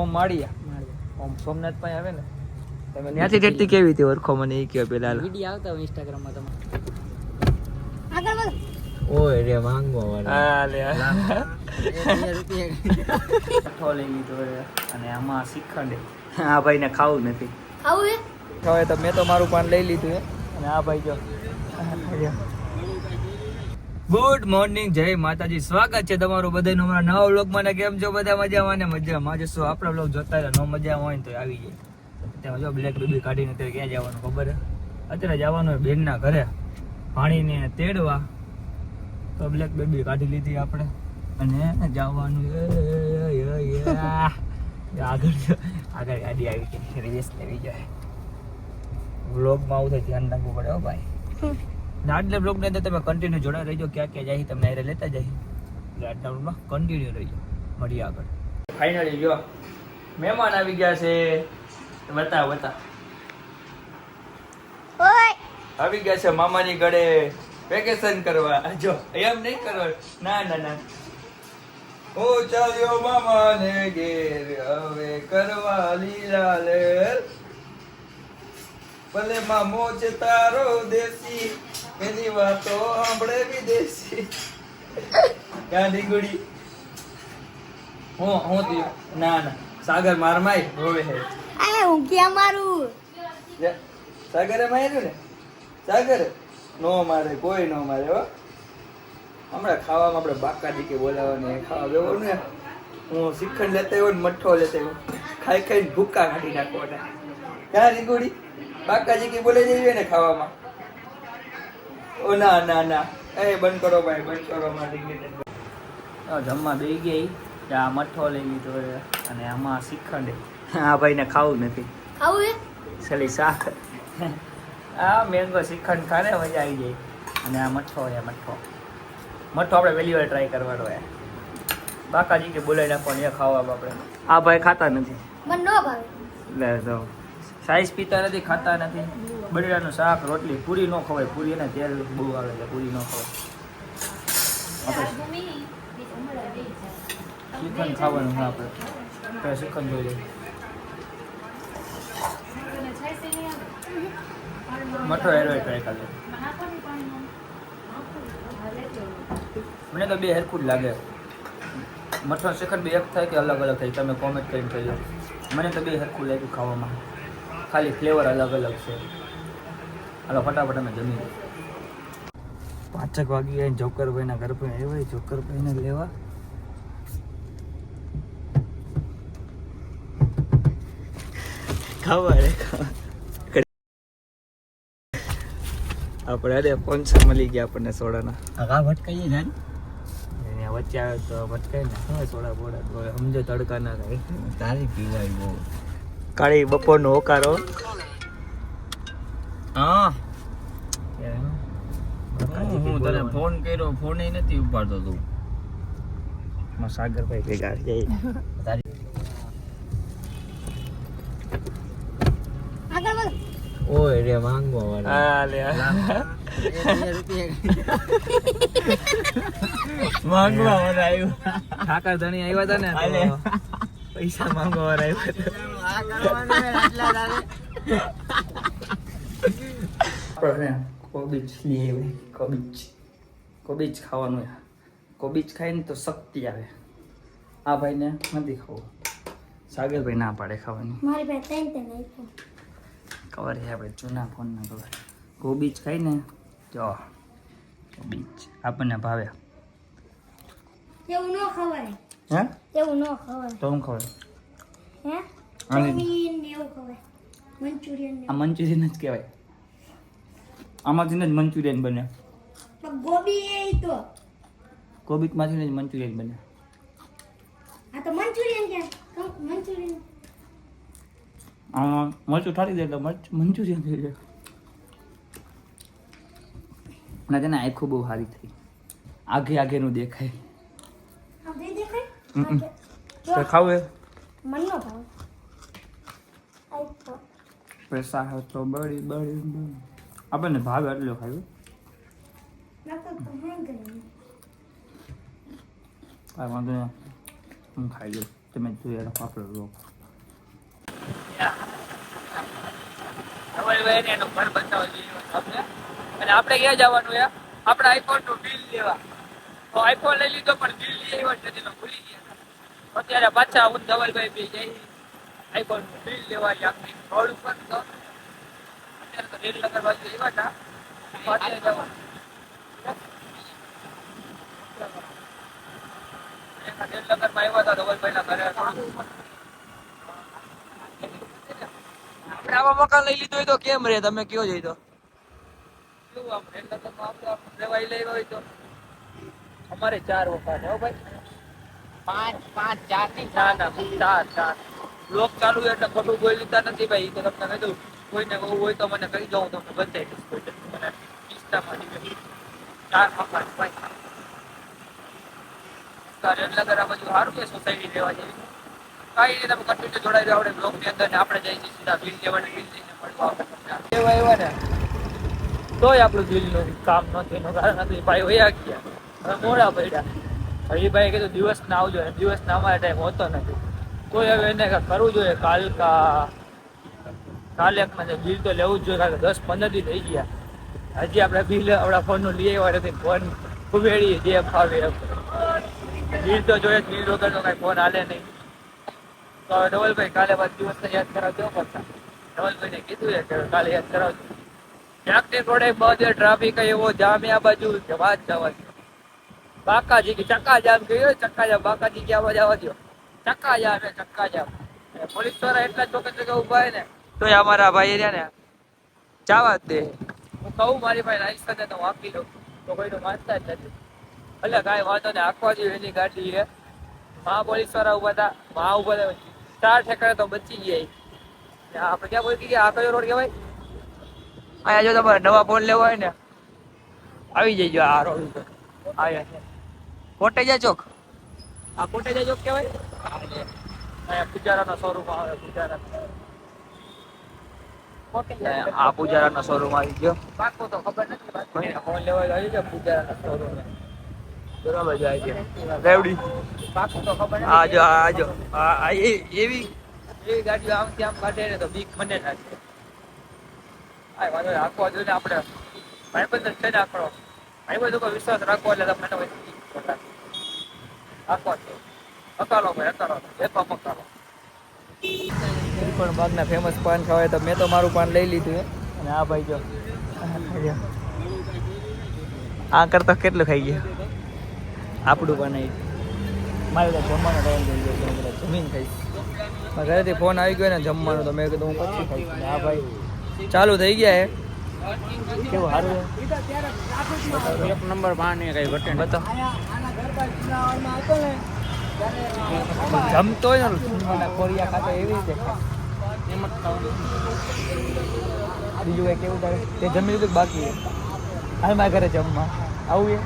ઓમ માળિયા ઓમ સોમનાથ પાસે આવે ને તમે ત્યાંથી કેટલી કેવી હતી ઓળખો મને એ કયો પેલા વીડિયો આવતા હોય ઇન્સ્ટાગ્રામમાં તમારે. ઓય રે માંગવા વાળા હા લે રૂપિયા. લઈ લીધો અને આમાં શ્રીખંડ. આ ભાઈને ખાવું નથી. ખાવું હે? હવે તો મેં તો મારું પાન લઈ લીધું છે અને આ ભાઈ જો. ગુડ મોર્નિંગ જય માતાજી. સ્વાગત છે તમારું બધાનું અમારા નવા વ્લોગમાં ને કેમ છો? બધા મજામાં ને મજામાં. જશો આપણા વ્લોગ જોતા રહ્યા ન મજા હોય ને તો આવી જાય ત્યાં જો બ્લેક બેબી કાઢીને અત્યારે ક્યાં જવાનું ખબર અત્યારે જવાનું બેનના ઘરે. પાણીને તેડવા. તો બ્લેક બેબી કાઢી લીધી આપણે. અને જવાનું. આગળ આગળ ગાડી આવી ગઈ. રેસ લેવી જાય. વ્લોગમાં આવું થાય, ધ્યાન રાખવું પડે હો ભાઈ. ને બ્લોગની અંદર તમે કન્ટિન્યુ જોડા રહેજો. ક્યાં ક્યાં જાય તમને આરે લેતા એટલે આજના કન્ટિન્યુ રહીજો. મળીએ આગળ. ફાઇનલી જો મહેમાન આવી ગયા છે. બતા બતા. આવી ગયા છે મામાની ઘરે. વેકેશન કરવા. જો એમ નહીં કરવા ના ના ના. હું ચાલ્યો મામાને ઘેર. હવે કરવા લીલા લેર. ભલે મામો છે તારો દેશી. એની વાતો સાંભળે વિદેશી. ગાંધી ગુડી હું હું થયું? ના ના. સાગર માર માય રોવે હે અરે હું ક્યાં મારું? સાગરે માર્યું ને? સાગર નો મારે કોઈ નો મારે હો. હમણાં ખાવામાં આપણે બાકા દીકે બોલાવવાની ખાવા બેવો ને. હું શ્રીખંડ લેતા આવ્યો ને મઠ્ઠો લેતા આવ્યો. ખાઈ ખાઈને ભૂક્કા કાઢી નાખો ને ક્યાં રીગોડી બાકાજી કે બોલે જઈએ ને ખાવામાં. ઓ ના ના ના. એ બંધ કરો ભાઈ બંધ કરો મારી જમવા બે ગઈ આ મઠ્ઠો લઈ લીધો અને આમાં શ્રીખંડ આ ભાઈને ખાવું નથી. ખાવું એ સલી શાક. આ મેંગો શ્રીખંડ ખાને મજા આવી જાય. અને આ મઠ્ઠો છે મઠ્ઠો મઠ્ઠો આપણે પહેલી વાર ટ્રાય કરવાનો હોય બાકાજી કે બોલાવી નાખવાનું એ ખાવા આપણે આ ભાઈ ખાતા નથી. મને ન ભાવે. લે તો સાઈઝ પીતા નથી ખાતા નથી. બટેટાનું શાક રોટલી પૂરી ન ખવાય. પૂરી એને તેલ બહુ આવે એટલે પૂરી ન ખવાય. શ્રીખંડ ખાવાનું હા આપણે. તો શ્રીખંડ જોઈ લઈએ. મઠો હેરો ટ્રાય કરજો મને તો બે હરખું જ લાગે. મઠો શિખર બે એક થાય કે અલગ અલગ થાય? તમે કોમેન્ટ કરીને કહેજો. મને તો બે હરખું લાગ્યું ખાવામાં. ખાલી ફ્લેવર અલગ અલગ છે. હાલો ફટાફટ અમે જમી. પાંચક વાગી ગયા જોકરભાઈના ઘર પર આવ્યા જોકરભાઈને લેવા. ખબર આપણે અરે સ્પોન્સર મળી ગયા આપણને સોડાના. હા ભટકાઈએ જાય વચ્ચે આવે તો ભટકાય ને હવે સોડા બોડા. સમજો તડકા ના થાય. તારી પીવાય બહુ. કાળી બપોરનો હોકારો. હા. હું તને ફોન કર્યો ફોન નથી ઉપાડતો તું. સાગરભાઈ ભેગા જઈ તારી આગળ બોલ ઓય રે માંગો હા લે. માંગવા વાળા આવ્યું. ઠાકર ધણી આવ્યા હતા ને પૈસા માંગવા વાળા આવ્યા હતા આપણે કોબીજ લઈ આવી કોબીજ. કોબીજ ખાવાનું કોબીજ ખાઈને તો શક્તિ આવે. આ ભાઈને નથી ખાવું. સાગરભાઈ ના પાડે ખાવાની. મારી પાસે ખબર છે આપણે જૂના ફોનના ખબર. કોબીજ ખાઈને જો. કોબીજ. આપણને ભાવે. એવું ન ખવાય. હે? એવું ન ખવાય. તો હું હે? એવું ખવાય. મંચુરિયન આ મંચુરિયન જ કહેવાય. આમાંથી જ મંચુરિયન બને. ગોબી એ તો. કોબીજમાંથી જ મંચુરિયન બને. આ તો મંચુરિયન કે મંચુરિયન. મરચું ઠારી દે એટલે મરચ મંચુરિયન થઈ જાય. અને તેને આખું બહુ સારી થઈ. આગે આગેનું દેખાય. દેખાય? ખાવું એ? મન ભાવ. તો. પૈસા બળી બળી બળી. આપણને ભાવે એટલો ખાયું કાંઈ વાંધો નહીં. હું ખાઈ લઉં તમે જોઈ રાખો આપણો જોઈએ આપણે. અને આપણે ક્યાં જવાનું યાર આપણે આઈફોનનું બિલ લેવા. તો આઈફોન લઈ લીધો પણ બિલ લઈ આવ્યો નથી તો ભૂલી ગયા. અત્યારે પાછા હું ધવલભાઈ બી જઈ. આઈફોનનું બિલ લેવા આપણી રોડ ઉપર તો અત્યારે તો બાજુ આવ્યા હતા અત્યારે જવાનું રેલનગરમાં આવ્યા હતા ધવલભાઈના ઘરે આપણે આવા મકાન લઈ લીધું હોય તો કેમ રે તમે કયો જઈ તો કેવું આમ રેલનગરમાં આપણે આમ રહેવાય લઈ હોય તો? અમારે ચાર વખત હો ભાઈ. પાંચ પાંચ ચારથી ના ના ચાર ચાર. લોક ચાલુ એટલે ખોટું બોલી લીધા નથી ભાઈ તો તમને કીધું. કોઈને બહુ હોય તો મને કહી દઉં તમને બતાવી દઈશ કોઈ મને ઇન્સ્ટામાં ચાર મકાન પાંચ સારું છે સોસાયટી રહેવા જેવી. કાંઈ નહીં તમે કન્ટિન્યુ અંદર આપણે જઈએ છીએ સીધા બિલ કામ નથી એનું કારણ નથી. ભાઈ વયા ગયા. મોડા પડ્યા. હવે એ ભાઈ કીધું દિવસ ના આવજો. દિવસ ના અમારે ટાઈમ હોતો નથી. કોઈ હવે એને કરવું જોઈએ કાલ કા કાલે બિલ તો લેવું જ જોઈએ, કારણ કે દસ પંદર દી થઈ ગયા. હજી આપણે બિલ, આપણા ફોનનું લઈ આવ્યા નથી. ફોન ખુબેડી જે ફાવે બિલ તો જોઈએ, બિલ વગર તો કાંઈ ફોન હાલે નહીં. તો હવે ડબલભાઈ, કાલે બાદ દિવસને યાદ કરાવજો પડતા ડબલભાઈને કીધું છે કે કાલે યાદ કરાવજો. ક્યાંક રોડે બધે ટ્રાફિક એવો જામ આ બાજુ, કે વાત જવાની બાકાજી કે ચક્કા જામ ગયો ચક્કા જામ બાકાજી ક્યાં આવવા દો ચક્કા જામ ચક્કા જામ પોલીસ દ્વારા એટલા ચોકે ચોકે ઊભા ને તો અમારા ભાઈ રહ્યા ને જવા જ દે. હું કહું મારી ભાઈ સાથે તો હું આપી દઉં તો કોઈનું માનતા જ નથી. એટલે કાંઈ વાંધો ને આખવા જોઈએ એની ગાડી છે. મા પોલીસવાળા ઊભા હતા મહા ઊભા હતા. ચાર ઠેકાણે તો બચી ગયા આપણે ક્યાં બોલી ગયા આ કયો રોડ કહેવાય? અહીંયા જો તમારે નવા ફોન લેવો હોય ને આવી જઈજો આ રોડ ઉપર. આવ્યા કોટેજા ચોક? આ કોટેજા ચોક કહેવાય? અહીંયા પૂજારાનો શોરૂમ આવે પૂજારા આ પૂજારાનો શોરૂમ આવી ગયો. પાકો તો ખબર નથી ફોન લેવા આવી જાઓ પૂજારાનો શોરૂમ બરાબર જાય છે રેવડી પાકું તો ખબર આ જો આ આ આ એવી? એવી ગાડીઓ આમથી આમ કાઢે ને તો બીક મને થાય. આ વાંધો આખો જોઈએ આપણે ભાઈબંધ છે ને આપણો ભાઈબંધ ઉપર વિશ્વાસ રાખવો એટલે તમને લાગે. આખો છે ભાઈ હકાલો વેપા મકાલો પણ બાગના ફેમસ પાન ખાવાય તો મેં તો મારું પાન લઈ લીધું અને આ ભાઈ જો આ કરતા કેટલું ખાઈ ગયા? આપણું બનાવી મારે તો જમવાનો ટાઈમ થઈ ગયો જમીન ખાઈશ. ઘરેથી ફોન આવી ગયો ને જમવાનો તો મેં કીધું હું પછી ખાઈશ. આ ભાઈ ચાલુ થઈ ગયા હે. કેવું સારું એક નંબર પાણી કઈ ઘટે બતાવ. જમતો હોય ને જમવાના કોરિયા ખાતો એવી રીતે. બીજું કઈ કેવું કરે? તે જમી લીધું બાકી હાલ મારા ઘરે જમવા. આવું એ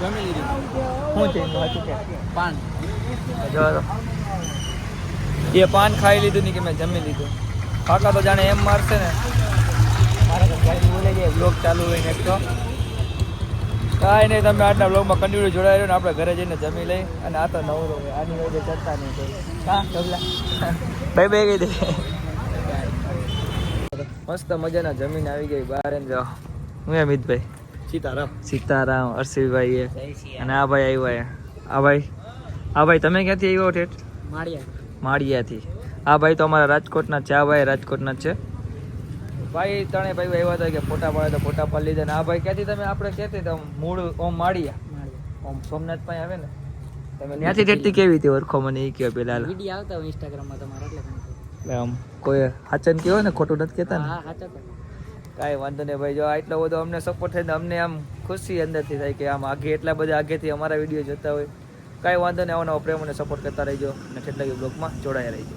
જમી લીધું. શું છે? હતું કે? પાન. જો એ પાન ખાઈ લીધું નહીં કે મેં જમી લીધું. કાકા તો જાણે એમ મારશે ને. મારે તો બોલે છે બ્લોગ ચાલુ હોય ને એક તો. કાંઈ નહીં તમે આજના બ્લોગમાં કન્ટિન્યુ જોડાઈ રહ્યો ને આપણે ઘરે જઈને જમી લઈ અને આ તો નવરો હોય આની વજે ચર્ચા નહીં કોઈ હા ડબલા. બાય બાય કહી દે. મસ્ત મજાના જમીન આવી ગઈ બહાર એમ જાઓ હું એમ મિતભાઈ સીતારામ. સીતારામ હર્ષિભાઈ એ. અને આ ભાઈ આવ્યા આ ભાઈ? આ ભાઈ તમે ક્યાંથી આવ્યો ઠેઠ? માળિયા. માળિયાથી. આ ભાઈ તો અમારા રાજકોટના આ ભાઈ રાજકોટના છે. ભાઈ ત્રણે ભાઈ આવ્યા હતા કે ફોટા પાડે તો ફોટા પાડી લીધા ને આ ભાઈ ક્યાંથી તમે આપણે ક્યાંથી તમે મૂળ ઓમ માળિયા? ઓમ સોમનાથ પાસે આવે ને? તમે ત્યાંથી કેટલી કેવી રીતે ઓળખો મને એ કહો પેલા વીડિયો આવતા હોય ઇન્સ્ટાગ્રામમાં તમારા એટલે આમ કોઈ હાચન કહો ને ખોટું નથી કહેતા ને? હા સાચો કાંઈ વાંધો નહીં ભાઈ જો આટલો બધો અમને સપોર્ટ થાય અમને આમ ખુશી અંદરથી થાય કે આમ આગે એટલા બધા આગેથી અમારા વીડિયો જોતા હોય. કાંઈ વાંધો નહીં આવો નવો પ્રેમ અને સપોર્ટ કરતા રહેજો અને કેટલાક બ્લોગમાં જોડાયા રહેજો.